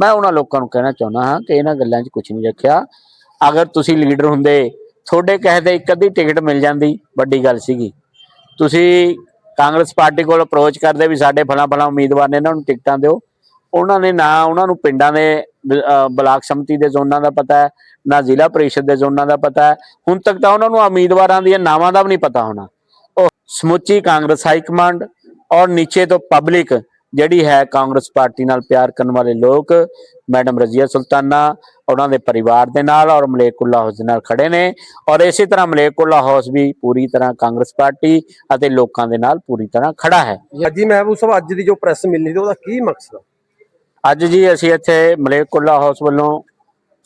ਮੈਂ ਉਹਨਾਂ ਲੋਕਾਂ ਨੂੰ ਕਹਿਣਾ ਚਾਹੁੰਦਾ ਹਾਂ ਕਿ ਇਹਨਾਂ ਗੱਲਾਂ 'ਚ ਕੁਝ ਨਹੀਂ ਰੱਖਿਆ। ਅਗਰ ਤੁਸੀਂ ਲੀਡਰ ਹੁੰਦੇ, ਤੁਹਾਡੇ ਕਹੇ ਤੇ ਇੱਕ ਅੱਧੀ ਟਿਕਟ ਮਿਲ ਜਾਂਦੀ, ਵੱਡੀ ਗੱਲ ਸੀਗੀ। ਤੁਸੀਂ ਕਾਂਗਰਸ ਪਾਰਟੀ ਕੋਲ ਅਪਰੋਚ ਕਰਦੇ ਵੀ ਸਾਡੇ ਫਲਾਂ ਫਲਾਂ ਉਮੀਦਵਾਰ ਨੇ ਇਹਨਾਂ ਨੂੰ ਟਿਕਟਾਂ ਦਿਓ। ਉਹਨਾਂ ਨੇ ਨਾ ਉਹਨਾਂ ਨੂੰ ਪਿੰਡਾਂ ਦੇ ਬਲਾਕ ਸੰਮਤੀ ਦੇ ਜ਼ੋਨਾਂ ਦਾ ਪਤਾ ਹੈ, ਨਾ ਜ਼ਿਲ੍ਹਾ ਪਰਿਸ਼ਦ ਦੇ ਜ਼ੋਨਾਂ ਦਾ ਪਤਾ ਹੈ। ਹੁਣ ਤੱਕ ਤਾਂ ਉਹਨਾਂ ਨੂੰ ਉਮੀਦਵਾਰਾਂ ਦੀਆਂ ਨਾਵਾਂ ਦਾ ਵੀ ਨਹੀਂ ਪਤਾ ਹੋਣਾ। ਉਹ ਸਮੁੱਚੀ ਕਾਂਗਰਸ ਹਾਈ ਕਮਾਂਡ ਔਰ ਨੀਚੇ ਤੋਂ ਪਬਲਿਕ ਜਿਹੜੀ ਹੈ ਕਾਂਗਰਸ ਪਾਰਟੀ ਨਾਲ ਪਿਆਰ ਕਰਨ ਵਾਲੇ ਲੋਕ ਮੈਡਮ ਰਜ਼ੀਆ ਸੁਲਤਾਨਾ ਉਹਨਾਂ ਦੇ ਪਰਿਵਾਰ ਦੇ ਨਾਲ ਔਰ ਮਲੇਕੁੱਲਾ ਹਾਊਸ ਦੇ ਨਾਲ ਖੜੇ ਨੇ ਔਰ ਇਸੇ ਤਰ੍ਹਾਂ ਮਲੇਕੁੱਲਾ ਹਾਊਸ ਵੀ ਪੂਰੀ ਤਰ੍ਹਾਂ ਕਾਂਗਰਸ ਪਾਰਟੀ ਅਤੇ ਲੋਕਾਂ ਦੇ ਨਾਲ ਪੂਰੀ ਤਰ੍ਹਾਂ ਖੜਾ ਹੈ। ਜੀ ਮਹਿਬੂਬ ਸਾਹਿਬ ਅੱਜ ਦੀ ਜੋ ਪ੍ਰੈਸ ਮਿਲਣੀ ਤੇ ਉਹਦਾ ਕੀ ਮਕਸਦ ਅੱਜ ਜੀ ਅਸੀਂ ਇੱਥੇ ਮਲੇਕੁੱਲਾ ਹਾਊਸ ਵੱਲੋਂ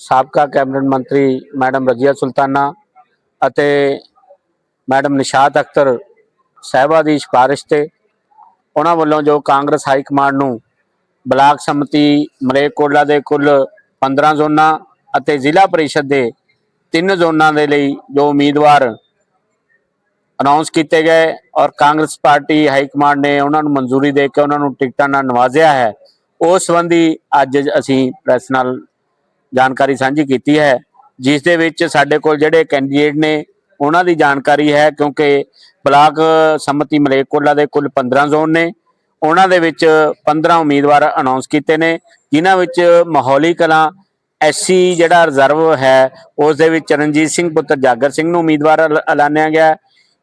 ਸਾਬਕਾ ਕੈਬਨਿਟ ਮੰਤਰੀ ਮੈਡਮ ਰਜ਼ੀਆ ਸੁਲਤਾਨਾ ਅਤੇ ਮੈਡਮ ਨਿਸ਼ਾਤ ਅਖਤਰ ਸਾਹਿਬਾ ਦੀ ਸਿਫਾਰਿਸ਼ ਤੇ ਉਹਨਾਂ ਵੱਲੋਂ ਜੋ ਕਾਂਗਰਸ ਹਾਈ ਕਮਾਂਡ ਨੂੰ ਬਲਾਕ ਸੰਮਤੀ ਮਲੇਕੋਟਲਾ ਦੇ ਕੁੱਲ 15 ਜ਼ੋਨਾਂ ਅਤੇ ਜ਼ਿਲ੍ਹਾ ਪਰਿਸ਼ਦ ਦੇ ਤਿੰਨ ਜ਼ੋਨਾਂ ਦੇ ਲਈ ਜੋ ਉਮੀਦਵਾਰ ਅਨਾਉਂਸ ਕੀਤੇ ਗਏ ਔਰ ਕਾਂਗਰਸ ਪਾਰਟੀ ਹਾਈ ਕਮਾਂਡ ਨੇ ਉਹਨਾਂ ਨੂੰ ਮਨਜ਼ੂਰੀ ਦੇ ਕੇ ਉਹਨਾਂ ਨੂੰ ਟਿਕਟਾਂ ਨਾਲ ਨਵਾਜ਼ਿਆ ਹੈ, ਉਸ ਸੰਬੰਧੀ ਅੱਜ ਅਸੀਂ ਪ੍ਰੈਸ ਨਾਲ ਜਾਣਕਾਰੀ ਸਾਂਝੀ ਕੀਤੀ ਹੈ, ਜਿਸ ਦੇ ਵਿੱਚ ਸਾਡੇ ਕੋਲ ਜਿਹੜੇ ਕੈਂਡੀਡੇਟ ਨੇ ਉਹਨਾਂ ਦੀ ਜਾਣਕਾਰੀ ਹੈ ਕਿਉਂਕਿ ਬਲਾਕ ਸੰਮਤੀ ਮਲੇਕੋਲਾ ਦੇ ਕੁੱਲ 15 ਜ਼ੋਨ ਨੇ। ਉਹਨਾਂ ਦੇ ਵਿੱਚ 15 ਉਮੀਦਵਾਰ ਅਨਾਉਂਸ ਕੀਤੇ ਨੇ, ਜਿਨ੍ਹਾਂ ਵਿੱਚ ਮਾਹੌਲੀ ਕਲਾਂ ਐਸਸੀ ਜਿਹੜਾ ਰਿਜ਼ਰਵ ਹੈ, ਉਸ ਦੇ ਵਿੱਚ ਚਰਨਜੀਤ ਸਿੰਘ ਪੁੱਤਰ ਜਾਗਰ ਸਿੰਘ ਨੂੰ ਉਮੀਦਵਾਰ ਐਲ- ਐਲਾਨਿਆ ਗਿਆ।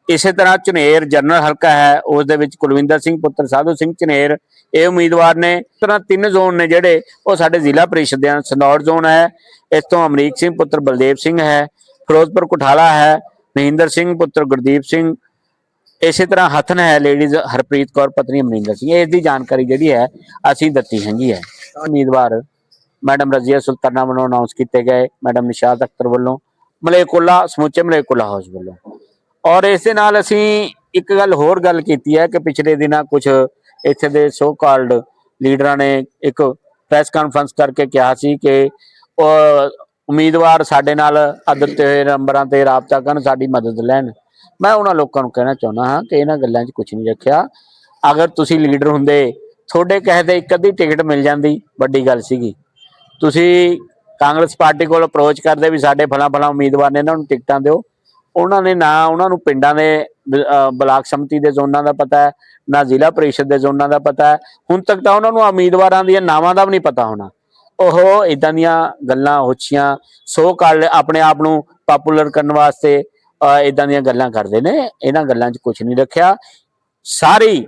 ਇਸੇ ਤਰ੍ਹਾਂ ਝੁਨੇਰ ਜਨਰਲ ਹਲਕਾ ਹੈ, ਉਸ ਦੇ ਵਿੱਚ ਕੁਲਵਿੰਦਰ ਸਿੰਘ ਪੁੱਤਰ, ਸਾਧੂ ਸਿੰਘ ਝੁਨੇਰ, ਇਹ ਉਮੀਦਵਾਰ ਨੇ। ਇਸ ਤਰ੍ਹਾਂ ਤਿੰਨ ਜ਼ੋਨ ਨੇ ਜਿਹੜੇ, ਉਹ ਸਾਡੇ ਜ਼ਿਲ੍ਹਾ ਪ੍ਰੀਸ਼ਦ ਦੇ ਹਨ ਸੰਦੌੜ ਜ਼ੋਨ ਹੈ। ਇਸ ਤੋਂ ਅਮਰੀਕ ਸਿੰਘ ਪੁੱਤਰ ਬਲਦੇਵ ਸਿੰਘ ਹੈ, ਫਿਰੋਜ਼ਪੁਰ ਕੁਠਾਲਾ ਹੈ ਮਹਿੰਦਰ ਸਿੰਘ, ਪੁੱਤਰ ਗੁਰਦੀਪ ਸਿੰਘ। ਇਸੇ ਤਰ੍ਹਾਂ ਹਥਨ ਹੈ ਲੇਡੀਜ਼ ਹਰਪ੍ਰੀਤ ਕੌਰ, ਪਤਨੀ ਅਮਰਿੰਦਰ ਸਿੰਘ। ਇਸ ਦੀ ਜਾਣਕਾਰੀ ਜਿਹੜੀ ਹੈ, ਅਸੀਂ ਦਿੱਤੀ ਹੈਗੀ ਹੈ। ਉਮੀਦਵਾਰ ਮੈਡਮ ਰਜ਼ੀਆ ਸੁਲਤਾਨਾ ਵੱਲੋਂ ਅਨਾਉਂਸ ਕੀਤੇ ਗਏ। ਮੈਡਮ ਨਿਸ਼ਾਦ ਅਖਤਰ ਵੱਲੋਂ, ਮਲੇਕੁੱਲਾ, ਸਮੁੱਚੇ ਮਲੇਕੁੱਲਾ ਹਾਊਸ ਵੱਲੋਂ। ਔਰ ਇਸ ਦੇ ਨਾਲ ਅਸੀਂ ਇੱਕ ਗੱਲ ਹੋਰ ਗੱਲ ਕੀਤੀ ਹੈ ਕਿ ਪਿਛਲੇ ਦਿਨਾਂ ਕੁਝ ਇੱਥੇ ਦੇ ਸੋ ਕਾਲਡ ਲੀਡਰਾਂ ਨੇ ਇੱਕ ਪ੍ਰੈਸ ਕਾਨਫਰੰਸ ਕਰਕੇ ਕਿਹਾ ਸੀ ਕਿ ਉਹ ਉਮੀਦਵਾਰ ਸਾਡੇ ਨਾਲ ਅਦਰਤੇ ਹੋਏ ਨੰਬਰਾਂ ਤੇ ਰਾਬਤਾ ਕਰਨ ਸਾਡੀ ਮਦਦ ਲੈਣ। ਮੈਂ ਉਹਨਾਂ ਲੋਕਾਂ ਨੂੰ ਕਹਿਣਾ ਚਾਹੁੰਦਾ ਹਾਂ ਕਿ ਇਹਨਾਂ ਗੱਲਾਂ 'ਚ ਕੁਝ ਨਹੀਂ ਰੱਖਿਆ। ਅਗਰ ਤੁਸੀਂ ਲੀਡਰ ਹੁੰਦੇ, ਤੁਹਾਡੇ ਕਹੇ ਤੇ ਇੱਕ ਅੱਧੀ ਟਿਕਟ ਮਿਲ ਜਾਂਦੀ, ਵੱਡੀ ਗੱਲ ਸੀਗੀ। ਤੁਸੀਂ ਕਾਂਗਰਸ ਪਾਰਟੀ ਕੋਲ ਅਪਰੋਚ ਕਰਦੇ ਵੀ ਸਾਡੇ ਫਲਾਂ ਫਲਾਂ ਉਮੀਦਵਾਰ ਨੇ ਇਹਨਾਂ ਨੂੰ ਟਿਕਟਾਂ ਦਿਓ। ਉਹਨਾਂ ਨੇ ਨਾ ਉਹਨਾਂ ਨੂੰ ਪਿੰਡਾਂ ਦੇ ਬਲਾਕ ਸਮਿਤੀ ਦੇ ਜ਼ੋਨਾਂ ਦਾ ਪਤਾ ਹੈ, ਨਾ ਜ਼ਿਲ੍ਹਾ ਪਰਿਸ਼ਦ ਦੇ ਜ਼ੋਨਾਂ ਦਾ ਪਤਾ ਹੈ। ਹੁਣ ਤੱਕ ਤਾਂ ਉਹਨਾਂ ਨੂੰ ਉਮੀਦਵਾਰਾਂ ਦੀਆਂ ਨਾਵਾਂ ਦਾ ਵੀ ਨਹੀਂ ਪਤਾ ਹੋਣਾ। ਉਹ ਇਦਾਂ ਦੀਆਂ ਗੱਲਾਂ ਹੋਛੀਆਂ ਸੋ ਕਾਲ ਆਪਣੇ ਆਪ ਨੂੰ ਪਪੂਲਰ ਕਰਨ ਵਾਸਤੇ ਇਦਾਂ ਦੀਆਂ ਗੱਲਾਂ ਕਰਦੇ ਨੇ। ਇਹਨਾਂ ਗੱਲਾਂ 'ਚ ਕੁਝ ਨਹੀਂ ਰੱਖਿਆ। ਸਾਰੀ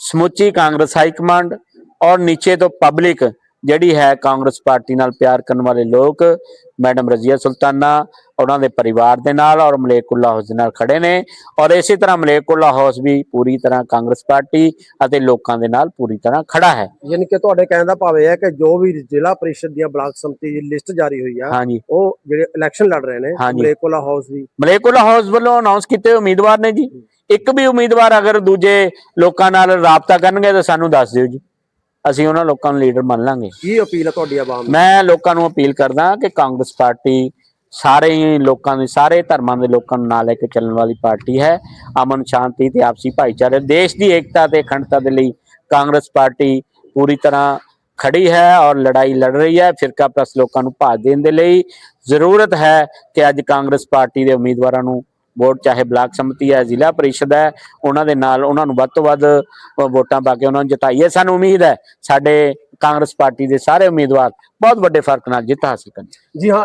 ਸਮੁੱਚੀ ਕਾਂਗਰਸ ਹਾਈ ਕਮਾਂਡ ਔਰ ਨੀਚੇ ਤੋਂ ਪਬਲਿਕ ਜਿਹੜੀ ਹੈ ਕਾਂਗਰਸ ਪਾਰਟੀ ਨਾਲ ਪਿਆਰ ਕਰਨ ਵਾਲੇ ਲੋਕ ਮੈਡਮ ਰਜ਼ੀਆ ਸੁਲਤਾਨਾ ਉਹਨਾਂ ਦੇ ਪਰਿਵਾਰ ਦੇ ਨਾਲ ਔਰ ਮਲੇਕੁੱਲਾ ਹਾਊਸ ਦੇ ਨਾਲ ਖੜੇ ਨੇ ਔਰ ਇਸੇ ਤਰ੍ਹਾਂ ਮਲੇਕੁੱਲਾ ਹਾਊਸ ਵੀ ਪੂਰੀ ਤਰ੍ਹਾਂ ਕਾਂਗਰਸ ਪਾਰਟੀ ਅਤੇ ਲੋਕਾਂ ਦੇ ਨਾਲ ਪੂਰੀ ਤਰ੍ਹਾਂ ਖੜਾ ਹੈ। ਯਾਨੀ ਕਿ ਤੁਹਾਡੇ ਕਹਿਣ ਦਾ ਭਾਵ ਇਹ ਹੈ ਕਿ ਜੋ ਵੀ ਜ਼ਿਲ੍ਹਾ ਪ੍ਰੀਸ਼ਦ ਦੀਆਂ ਬਲਾਕ ਸੰਮਤੀ ਦੀ ਲਿਸਟ ਜਾਰੀ ਹੋਈ ਆ ਉਹ ਜਿਹੜੇ ਇਲੈਕਸ਼ਨ ਲੜ ਰਹੇ ਨੇ। ਮਲੇਕੋਲਾ ਹਾਊਸ ਦੀ। ਮਲੇਕੁੱਲਾ ਹਾਊਸ ਵੱਲੋਂ ਅਨਾਉਂਸ ਕੀਤੇ ਉਮੀਦਵਾਰ ਨੇ ਜੀ। ਇੱਕ ਵੀ ਉਮੀਦਵਾਰ ਅਗਰ ਦੂਜੇ ਲੋਕਾਂ ਨਾਲ ਰਾਬਤਾ ਕਰਨਗੇ ਤਾਂ ਸਾਨੂੰ ਦੱਸ ਦਿਓ ਜੀ। ਅਸੀਂ ਉਹਨਾਂ ਲੋਕਾਂ ਨੂੰ ਲੀਡਰ ਮੰਨ ਲਾਂਗੇ। ਕੀ ਅਪੀਲ ਹੈ ਤੁਹਾਡੀ ਆਵਾਮ ਨੂੰ? ਮੈਂ ਲੋਕਾਂ ਨੂੰ ਅਪੀਲ ਕਰਦਾ ਕਿ ਕਾਂਗਰਸ ਪਾਰਟੀ ਸਾਰੇ ਹੀ ਲੋਕਾਂ ਦੀ ਸਾਰੇ ਧਰਮਾਂ ਦੇ ਲੋਕਾਂ ਨੂੰ ਨਾਲ ਲੈ ਕੇ ਚੱਲਣ ਵਾਲੀ ਪਾਰਟੀ ਹੈ। ਅਮਨ ਸ਼ਾਂਤੀ ਤੇ ਆਪਸੀ ਭਾਈਚਾਰੇ ਦੇਸ਼ ਦੀ ਏਕਤਾ ਤੇ ਅਖੰਡਤਾ ਦੇ ਲਈ ਕਾਂਗਰਸ ਪਾਰਟੀ ਪੂਰੀ ਤਰ੍ਹਾਂ ਖੜੀ ਹੈ ਔਰ ਲੜਾਈ ਲੜ ਰਹੀ ਹੈ। ਫਿਰਕਾ ਪ੍ਰਸ ਲੋਕਾਂ ਨੂੰ ਭਾਜ ਦੇਣ ਦੇ ਲਈ ਜ਼ਰੂਰਤ ਹੈ ਕਿ ਅੱਜ ਕਾਂਗਰਸ ਪਾਰਟੀ ਦੇ ਉਮੀਦਵਾਰਾਂ ਨੂੰ ਵੋਟ, ਚਾਹੇ ਬਲਾਕ ਸਮਿਤੀ ਹੈ, ਜ਼ਿਲ੍ਹਾ ਪਰਿਸ਼ਦ ਹੈ, ਉਹਨਾਂ ਦੇ ਨਾਲ ਉਹਨਾਂ ਨੂੰ ਵੱਧ ਤੋਂ ਵੱਧ ਵੋਟਾਂ ਪਾ ਕੇ ਉਹਨਾਂ ਨੂੰ ਜਿਤਾਈਏ। ਸਾਨੂੰ ਉਮੀਦ ਹੈ ਸਾਡੇ ਕਾਂਗਰਸ ਪਾਰਟੀ ਦੇ ਸਾਰੇ ਉਮੀਦਵਾਰ ਬਹੁਤ ਵੱਡੇ ਫ਼ਰਕ ਨਾਲ ਜਿੱਤ ਹਾਸਲ ਕਰਨ ਜੀ ਹਾਂ